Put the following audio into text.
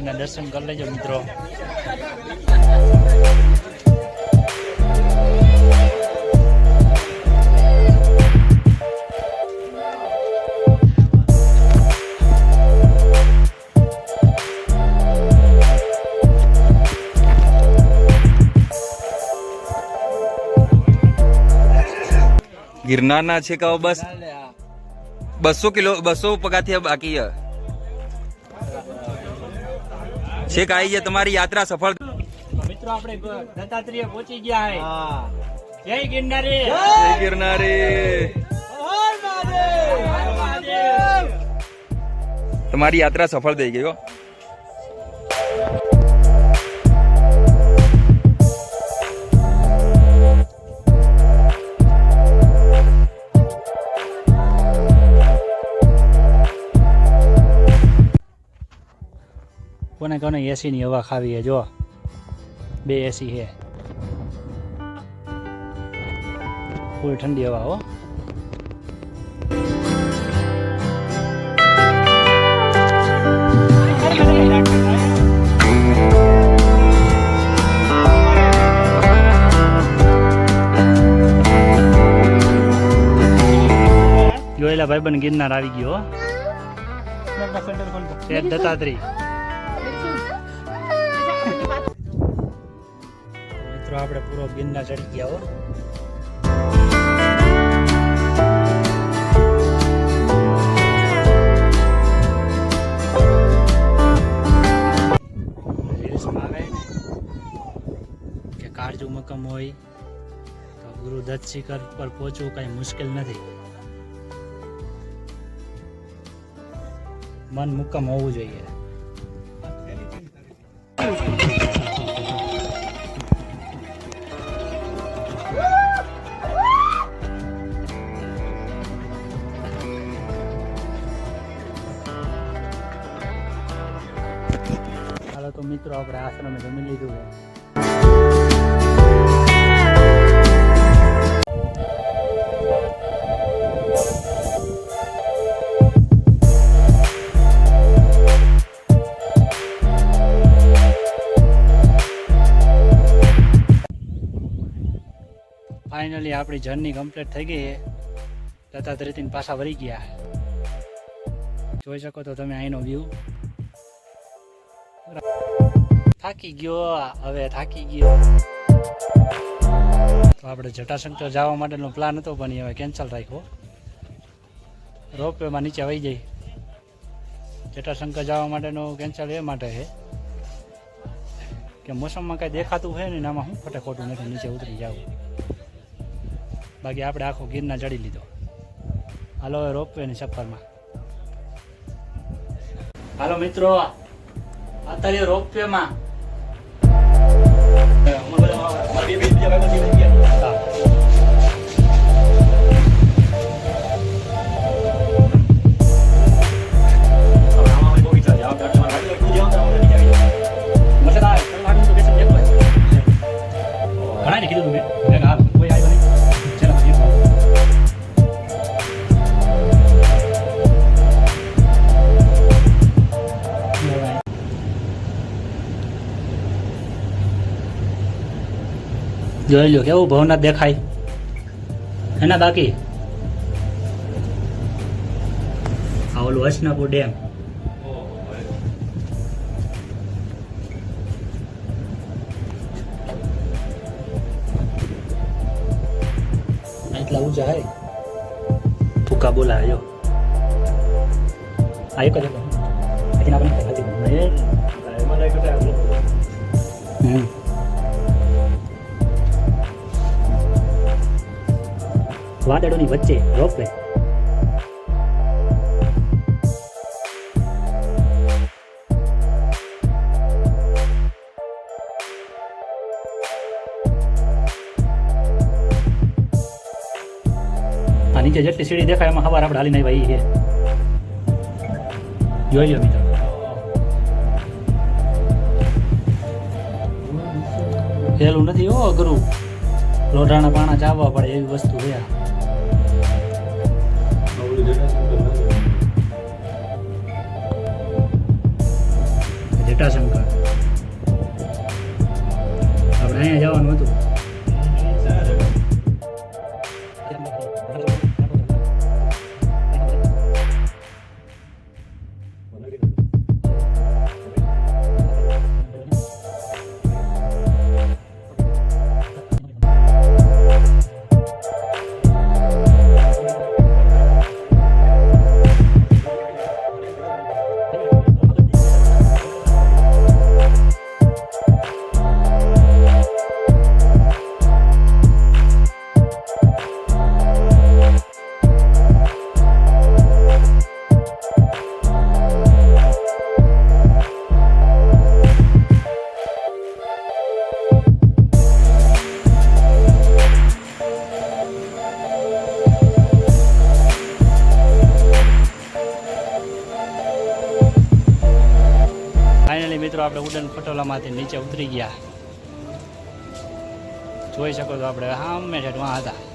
માતાજીના દર્શન કરી લેજો મિત્રો ગિરનારના છે કે હવે બસ બસો કિલો બસો પગાથિયા બાકી છે આવી જાય તમારી યાત્રા સફળ મિત્રો આપણે દત્તાત્રેય પહોંચી ગયા હે. જય ગિરનારી. જય ગિરનારી. તમારી યાત્રા સફળ થઈ ગઈ હો. કોને કોને એસી ની હવા ખાવી જો. બે એસી હે ફૂલ ઠંડી હવા હો. જોયેલા ભાઈબંધ ગિરનાર આવી ગયો હો. મિત્રો, આપણે પૂરો ગિરના ચડી ગયા હો. કે કાળજુ મકમ હોય, તો ગુરુ દત્ત શિખર પર પહોંચવું કઈ મુશ્કેલ નથી. મન મુક્કમ હોવું જોઈએ. આપણે આશ્રમે જમી લીધું છે ફાઇનલી આપણી જર્ની કમ્પ્લીટ થઈ ગઈ છે. દત્તાત્રેયથી પાછા વળી ગયા જોઈ શકો તો તમે અહીંનો વ્યૂ થાકી ગયો હવે થાકી ગયો. તો આપણે જટાશંકર જવા માટેનો પ્લાન હતો, પણ હવે કેન્સલ રાખ્યો. રોપવેમાં નીચે વહી જઈ. જટાશંકર જવા માટેનો કેન્સલ એ માટે છે. કે મોસમમાં કાંઈ દેખાતું હોય ને આમાં શું ખોટે ખોટું નથી, નીચે ઉતરી જવું. બાકી આપણે આખો ગીરના ચડી લીધો. હાલો હવે રોપવેની સફરમાં. હાલો મિત્રો, અત્યારે રોપવેમાં જોઈ લો કેવું ભવનાથ દેખાય. એના બાકી. આ ઓલું હસનાપુર ડેમ. એટલા ઊંચા હે. ફૂકા બોલાવે જો. આ એક જ હતો. અહીંથી આપણે હમ. વાદળોની વચ્ચે રોપવે. આ નીચે જેટલી સીડી દેખાય, એમાં હવાર આપણે નહીં ઈ છે જોઈ લો મિત્રો. પેલું નથી હો અઘરું. લોઢાના પાણા ચાવવા પડે એવી વસ્તુ આ. જટાશંકર. આપણે અહીંયા જવાનું હતું. ફાઇનલી મિત્રો, આપણે ઉડન પટોલામાંથી નીચે ઉતરી ગયા. જોઈ શકો છો આપણે સામે ઠેઠ હતા.